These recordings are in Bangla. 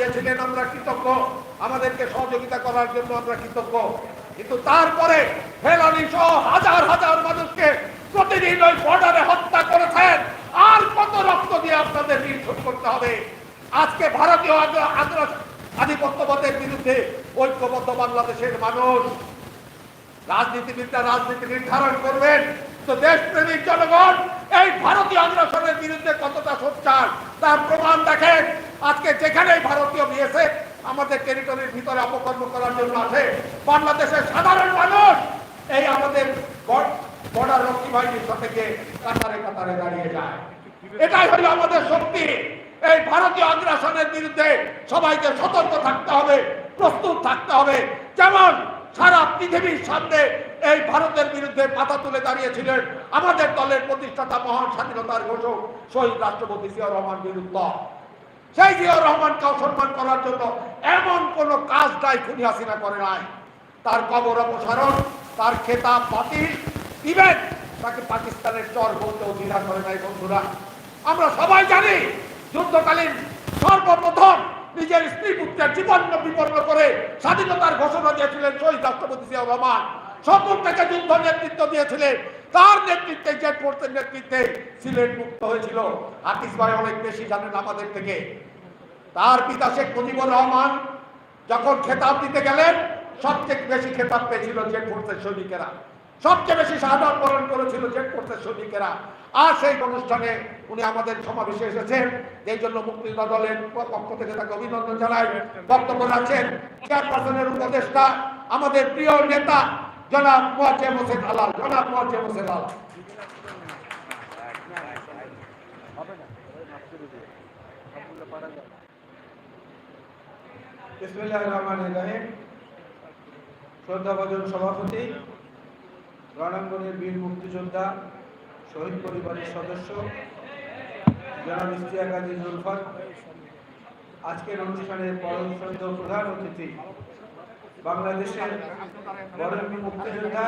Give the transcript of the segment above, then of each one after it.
দিয়েছিলেন আমরা কৃতজ্ঞ। আমাদেরকে সহযোগিতা করার জন্য আমরা কৃতজ্ঞ। কিন্তু তারপরে ফেলানি সহ হাজার হাজার মানুষকে প্রতিদিন ওই বর্ডারে হত্যা করেছেন। আর কত রক্ত দিয়ে আপনাদের নির্ভর করতে হবে? আজকে ভারতীয় আধিপত্যবাদের বিরুদ্ধে ঐক্যবদ্ধ বাংলাদেশের মানুষ রাজনীতিবিদরা রাজনীতি নির্ধারণ করবেন। তো দেশপ্রেমিক জনগণ, এই ভারতীয় আগ্রাসনের বিরুদ্ধে কতটা সোচ্চার? তার প্রমাণ দেখেন। আজকে যেখানেই ভারতীয় বিএসএফ আমাদের টেরিটরির ভিতরে অপকর্ম করার জন্য আছে বাংলাদেশের সাধারণ মানুষ এই আমাদের বর্ডার রক্ষী বাহিনীর সাথে গিয়ে কাতারে কাতারে দাঁড়িয়ে যায়। এটাই হলো আমাদের শক্তি। এই ভারতীয় আগ্রাসনের বিরুদ্ধে সবাইকে সতর্ক থাকতে হবে, প্রস্তুত থাকতে হবে। যেমন সারা পৃথিবীর সামনে এই ভারতের বিরুদ্ধে পাতা তুলে দাঁড়িয়েছিলেন আমাদের দলের প্রতিষ্ঠাতা মহান স্বাধীনতার ঘোষক শহীদ রাষ্ট্রপতি জিয়াউর রহমান বিরুদ্ধ সেই জিয়াউর রহমানকে অসম্মান করার জন্য এমন কোন কাজ নাই খুনি হাসিনা করে নাই। তার কবর অপসারণ, তার খেতাব বাতিল দিবেন তাকে পাকিস্তানের চর বলতেও দ্বিধা করে নাই বন্ধুরা। আমরা সবাই জানি যুদ্ধকালীন সর্বপ্রথম নিজের স্ত্রী পুত্রের জীবন বিপন্ন করে স্বাধীনতার ঘোষণা দিয়েছিলেন শহীদ রাষ্ট্রপতি জিয়াউর রহমান। সত্তর থেকে যুদ্ধ নেতৃত্ব দিয়েছিলেন তার নেতৃত্বে জেট ফোর্সের নেতৃত্বে সিলেট মুক্ত হয়েছিল। হাফিজ ভাই অনেক বেশি জানেন আমাদের থেকে। তার পিতা শেখ মুজিবুর রহমান যখন খেতাব দিতে গেলেন, সবচেয়ে বেশি খেতাব পেয়েছিল জেট ফোর্সের সৈনিকেরা। সবচেয়ে বেশি শাহাদাত বরণ করেছিল জেট ফোর্সের সৈনিকেরা। আর সেই অনুষ্ঠানে উনি আমাদের সমাবেশে এসেছেন। এই জন্য মুক্তিযোদ্ধা দলের পক্ষ থেকে তাকে অভিনন্দন জানাই, বক্তব্য রাখছেন। চেয়ারপারসনের উপদেষ্টা, আমাদের প্রিয় নেতা জনাব মোয়াজ্জেম হোসেন আলাল জনাব মোয়াজ্জেম হোসেন আলাল সভাপতি বীর মুক্তিযোদ্ধা, শহীদ পরিবারের সদস্য আজকের অনুষ্ঠানের পরম প্রধান অতিথি বাংলাদেশের বরেণ্য মুক্তিযোদ্ধা,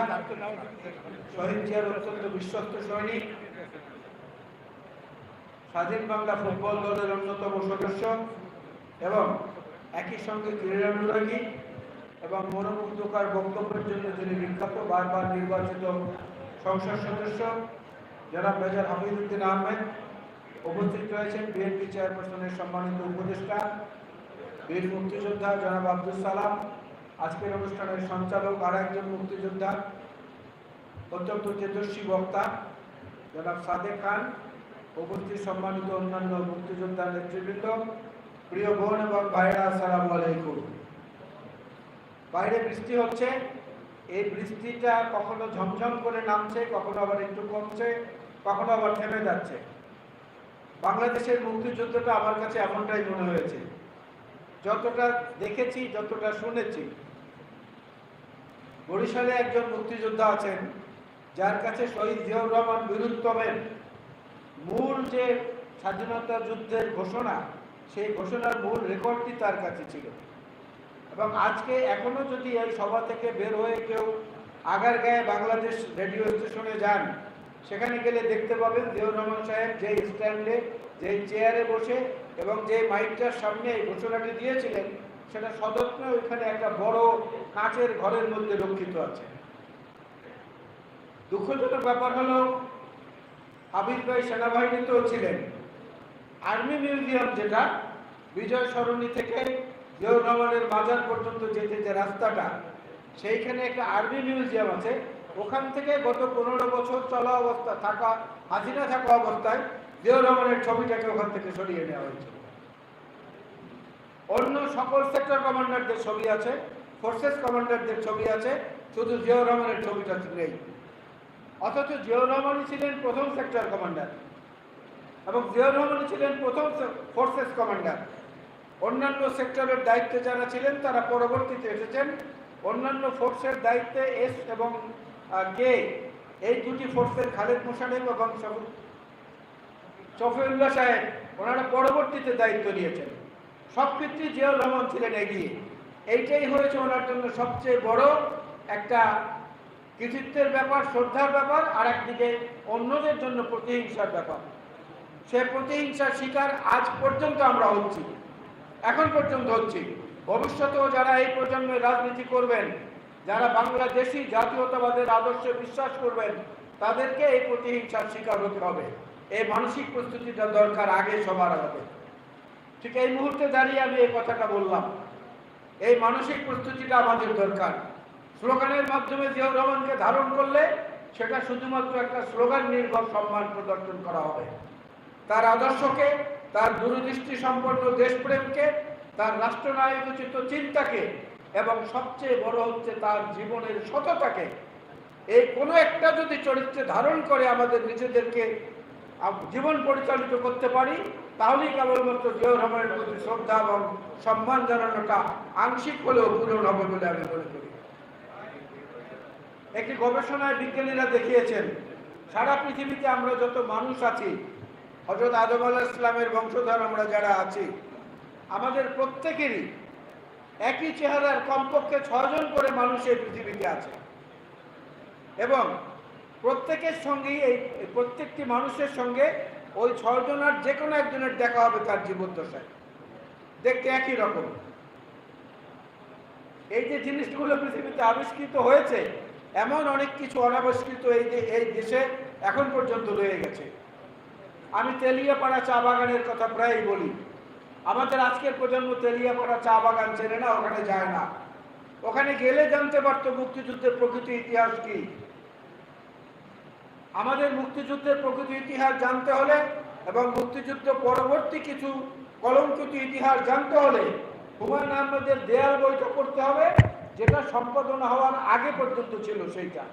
শহীদ জিয়ার অত্যন্ত বিশ্বস্ত সৈনিক, স্বাধীন বাংলা ফুটবল দলের অন্যতম সদস্য এবং একই সঙ্গে ক্রীড়া অনুরাগী এবং মনোমুগ্ধকর বক্তব্যের জন্য যিনি বিখ্যাত, বারবার নির্বাচিত সংসদ সদস্য। জনাব মেজর হামিদুদ্দিন আহমেদ উপস্থিত রয়েছেন বিএনপি চেয়ারপারসনের সম্মানিত উপদেষ্টা, বীর মুক্তিযোদ্ধা জনাব আব্দুল সালাম আজকের অনুষ্ঠানের সঞ্চালক আর একজন মুক্তিযোদ্ধা, অত্যন্ত তেজস্বী বক্তা, জনাব সাদেক খান, উপস্থিত সম্মানিত অন্যান্য মুক্তিযোদ্ধা নেতৃবৃন্দ, প্রিয় বোন এবং ভাইরা, আসসালামু আলাইকুম। বাইরে বৃষ্টি হচ্ছে, এই বৃষ্টিটা কখনো ঝমঝম করে নামছে, কখনো আবার একটু কমছে, কখনো আবার থেমে যাচ্ছে। বাংলাদেশের মুক্তিযুদ্ধটা আমার কাছে এমনটাই মনে হয়েছে। যতটা দেখেছি, যতটা শুনেছি। বরিশালে একজন মুক্তিযোদ্ধা আছেন, যার কাছে শহীদ জিয়াউর রহমান বীরুত্তমের মূল যে স্বাধীনতা যুদ্ধের ঘোষণা, সেই ঘোষণার মূল রেকর্ডটি তার কাছে ছিল। এবং আজকে এখনও যদি এই সভা থেকে বের হয়ে কেউ আগার গায়ে বাংলাদেশ রেডিও স্টেশনে যান, সেখানে গেলে দেখতে পাবেন জিয়াউর রহমান সাহেব যে স্ট্যান্ডে যে চেয়ারে বসে এবং যে মাইকটার সামনে এই ঘোষণাটি দিয়েছিলেন, সেটা সযত্নে ওইখানে একটা বড় কাঁচের ঘরের মধ্যে রক্ষিত আছে। দুঃখজনক ব্যাপার হলো হাবিব ভাই সেনাবাহিনীতেও ছিলেন। আর্মি মিউজিয়াম যেটা, বিজয় সরণি থেকে জিয়াউর বাজার পর্যন্ত যেতে যে রাস্তাটা, সেইখানে একটা আর্মি মিউজিয়াম আছে। ওখান থেকে গত পনেরো বছর চলা অবস্থা থাকা হাজিরা থাকা অবস্থায় জিয়াউর রহমানের ছবিটাকে ওখান থেকে সরিয়ে নেওয়া হয়েছে। অন্য সকল সেক্টর কমান্ডারদের ছবি আছে ফোর্সেস কমান্ডারদের ছবি আছে, শুধু জিয়াউর রহমানের ছবিটা নেই। অথচ জিয়াউর রহমানই ছিলেন প্রথম সেক্টর কমান্ডার এবং জিয়াউর রহমানই ছিলেন প্রথম ফোর্সেস কমান্ডার অন্যান্য সেক্টরের দায়িত্বে যারা ছিলেন, তারা পরবর্তীতে এসেছেন। অন্যান্য ফোর্সের দায়িত্বে এস এবং কে? এই দুটি ফোর্সের খালেদ মোশারেফ এবং শফিউল্লাহ সাহেব, ওনারা পরবর্তীতে দায়িত্ব নিয়েছেন। সব ক্ষেত্রে জিয়াউর রহমান ছিলেন এগিয়ে। এইটাই হয়েছে ওনার জন্য সবচেয়ে বড় একটা কৃতিত্বের ব্যাপার, শ্রদ্ধার ব্যাপার, আর একদিকে অন্যদের জন্য প্রতিহিংসার ব্যাপার। সে প্রতিহিংসার শিকার আজ পর্যন্ত আমরা হচ্ছি। এখন পর্যন্ত হচ্ছি। ভবিষ্যতেও যারা এই প্রজন্মে রাজনীতি করবেন যারা বাংলাদেশি জাতীয়তাবাদের আদর্শে বিশ্বাস করবেন, তাদেরকে এই প্রতিহিংসার শিকার হতে হবে। এই মানসিক প্রস্তুতিটা দরকার আগে সবার হবে ঠিক এই মুহূর্তে দাঁড়িয়ে আমি এই কথাটা বললাম। এই মানসিক প্রস্তুতিটা আমাদের দরকার। স্লোগানের মাধ্যমে জিয়াউর রহমানকে ধারণ করলে সেটা শুধুমাত্র একটা স্লোগান নির্ভর সম্মান প্রদর্শন করা হবে। তার আদর্শকে, তার দূরদৃষ্টি সম্পন্ন দেশপ্রেমকে, তার রাষ্ট্রনায়কোচিত চিন্তাকে এবং সবচেয়ে বড় হচ্ছে তার জীবনের সততাকে। এই কোনো একটা যদি চরিত্রে ধারণ করে আমাদের নিজেদেরকে জীবন পরিচালিত করতে পারি, তাহলেই কেবলমাত্র জিয়াউর রহমানের প্রতি শ্রদ্ধা এবং সম্মান জানানোটা আংশিক হলেও পূরণ হবে বলে আমি মনে করি। একটি গবেষণায় বিজ্ঞানীরা দেখিয়েছেন, সারা পৃথিবীতে আমরা যত মানুষ আছি হজরত আদম আলাহ ইসলামের বংশধর আমরা যারা আছি, আমাদের প্রত্যেকেরই একই চেহারার কমপক্ষে ছয়জন করে মানুষ এই পৃথিবীতে আছে। এবং প্রত্যেকের সঙ্গেই এই, প্রত্যেকটি মানুষের সঙ্গে ওই ছয়জনের যে কোনো একজনের দেখা হবে তার জীবদ্দশায়। দেখতে একই রকম। এই যে জিনিসগুলো পৃথিবীতে আবিষ্কৃত হয়েছে, এমন অনেক কিছু অনাবিষ্কৃত এই যে এই দেশে এখন পর্যন্ত রয়ে গেছে। আমি তেলিয়াপাড়া চা বাগানের কথা প্রায়ই বলি। আমাদের আজকের প্রজন্ম তেলিয়াপাড়া চা বাগান চেনে না, ওখানে যায় না। ওখানে গেলে জানতে পারতো মুক্তিযুদ্ধের প্রকৃত ইতিহাস কি। আমাদের মুক্তিযুদ্ধের প্রকৃত ইতিহাস জানতে হলে এবং মুক্তিযুদ্ধ পরবর্তী কিছু কলঙ্কিত ইতিহাস জানতে হলে হুমায়ুন আহমেদের দেয়াল বইটা করতে হবে, যেটা সম্পাদনা হওয়ার আগে পর্যন্ত ছিল সেইটা।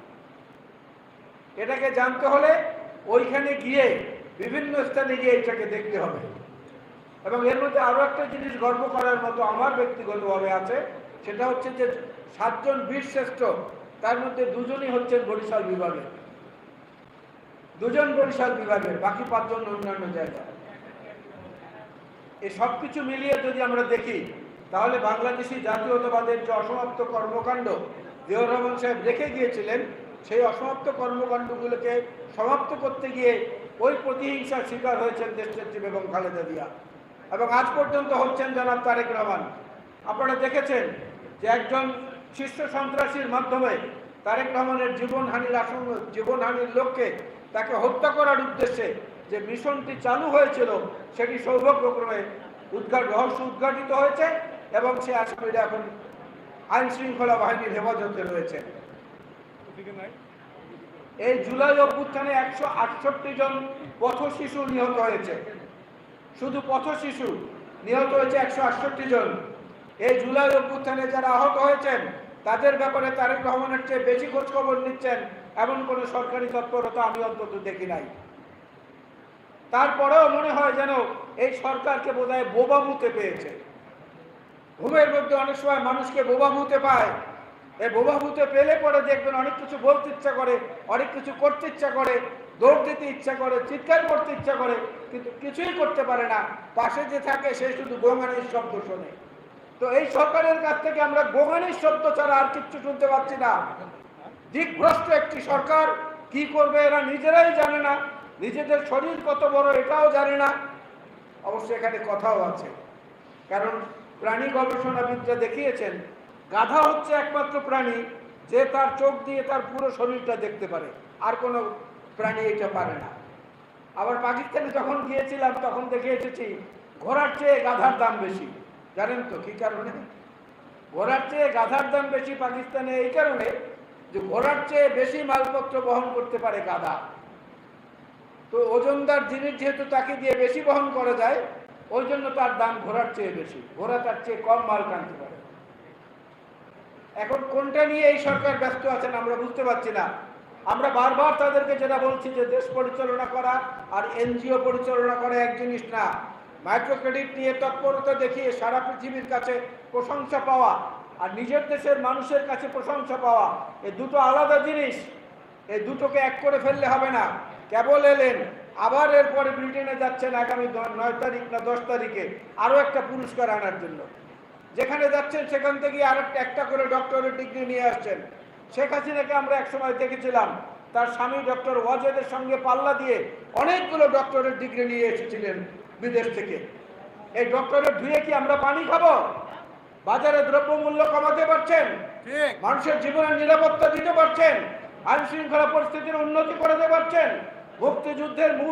এটাকে জানতে হলে ওইখানে গিয়ে বিভিন্ন স্থানে গিয়ে এটাকে দেখতে হবে। এবং এর মধ্যে আরও একটা জিনিস গর্ব করার মতো আমার ব্যক্তিগতভাবে আছে, সেটা হচ্ছে যে সাতজন বীর শ্রেষ্ঠ তার মধ্যে দুজনই হচ্ছেন বরিশাল বিভাগে দুজন বরিশাল বিভাগের, বাকি পাঁচজন অন্যান্য জায়গায় এই সব কিছু মিলিয়ে যদি আমরা দেখি, তাহলে বাংলাদেশি জাতীয়তাবাদের যে অসমাপ্ত কর্মকাণ্ড জিয়াউর রহমান সাহেব রেখে গিয়েছিলেন, সেই অসমাপ্ত কর্মকাণ্ডগুলোকে সমাপ্ত করতে গিয়ে ওই প্রতিহিংসার শিকার হয়েছেন দেশনেত্রী বেগম খালেদা জিয়া। এবং আজ পর্যন্ত হচ্ছেন জনাব তারেক রহমান। আপনারা দেখেছেন যে একজন শীর্ষ সন্ত্রাসীর মাধ্যমে তারেক রহমানের জীবনহানির আসন্ন জীবনহানির লক্ষ্যে তাকে হত্যা করার উদ্দেশ্যে যে মিশনটি চালু হয়েছিল, সেটি সৌভাগ্যক্রমে উদ্ঘাট, রহস্য উদ্ঘাটিত হয়েছে এবং সে আসামিরা এখন আইন শৃঙ্খলা বাহিনীর হেফাজতে রয়েছে। এই জুলাই অভ্যুত্থানে একশো আটষট্টি জন পথ শিশু নিহত হয়েছে। শুধু পথ শিশু, নিহত হয়েছে একশো আটষট্টি জন। এই জুলাই অভ্যুত্থানে যারা আহত হয়েছেন, তাদের ব্যাপারে তারেক রহমানের চেয়ে বেশি খোঁজ খবর নিচ্ছেন, এমন কোনো সরকারি তৎপরতা আমি অন্তত দেখি নাই। তারপরেও মনে হয় যেন এই সরকারকে বোধহয় বোবা মুতে পেয়েছে। ঘুমের মধ্যে অনেক সময় মানুষকে বোবা মুতে পায়। এই বোবা মুতে পেলে পরে দেখবেন অনেক কিছু বলতে ইচ্ছা করে, অনেক কিছু করতে ইচ্ছা করে দৌড় দিতে ইচ্ছা করে, চিৎকার করতে ইচ্ছা করে, কিন্তু কিছুই করতে পারে না। পাশে যে থাকে, সে শুধু গোঙানির শব্দ শোনে। তো এই সরকারের কাছ থেকে আমরা গোঙানির শব্দ ছাড়া আর কিচ্ছু শুনতে পাচ্ছি না। দিকভ্রষ্ট একটি সরকার, কি করবে এরা নিজেরাই জানে না। নিজেদের শরীর কত বড় এটাও জানে না। অবশ্য এখানে কথাও আছে। কারণ প্রাণী গবেষণাবিদরা দেখিয়েছেন, গাধা হচ্ছে একমাত্র প্রাণী যে তার চোখ দিয়ে তার পুরো শরীরটা দেখতে পারে। আর কোনো প্রাণী এটা পারে না। আবার পাকিস্তানে যখন গিয়েছিলাম, তখন দেখে এসেছি, ঘোড়ার চেয়ে গাধার দাম বেশি। জানেন তো কি কারণে? ঘোড়ার চেয়ে গাধার দাম বেশি পাকিস্তানে এই কারণে যে ঘোড়ার চেয়ে বেশি মালপত্র বহন করতে পারে গাধা। তো ওজনদার জিনিস যেহেতু তাকে দিয়ে বেশি বহন করা যায়, ওই জন্য তার দাম ঘোড়ার চেয়ে বেশি। ঘোড়া তার চেয়ে কম মাল টানতে পারে। এখন কোনটা নিয়ে এই সরকার ব্যস্ত আছেন আমরা বুঝতে পারছি না। আমরা বারবার তাদেরকে যেটা বলছি যে দেশ পরিচালনা করা আর এনজিও পরিচালনা করা এক জিনিস না। মাইক্রো ক্রেডিট নিয়ে তৎপরতা দেখিয়ে সারা পৃথিবীর কাছে প্রশংসা পাওয়া আর নিজের দেশের মানুষের কাছে প্রশংসা পাওয়া এই দুটো আলাদা জিনিস। এই দুটোকে এক করে ফেললে হবে না। কেবল এলেন, আবার এরপরে ব্রিটেনে যাচ্ছেন আগামী নয় তারিখ না দশ তারিখে আরও একটা পুরস্কার আনার জন্য। যেখানে যাচ্ছেন সেখান থেকে আর একটা করে ডক্টরের ডিগ্রি নিয়ে আসছেন। শেখ হাসিনাকে আমরা একসময় দেখেছিলাম। তার স্বামী ডক্টর ওয়াজেদের সঙ্গে পাল্লা দিয়ে অনেকগুলো ডক্টরের ডিগ্রি নিয়ে এসেছিলেন বিদেশ থেকে। এই ডক্টরের ধুয়ে কি আমরা পানি খাব? বাজারে দ্রব্যমূল্য কমাতে পারছেন? মানুষের জীবনের নিরাপত্তা দিতে পারছেন? আইন শৃঙ্খলা পরিস্থিতির উন্নতি করতে পারছেন? মুক্তিযুদ্ধের মূল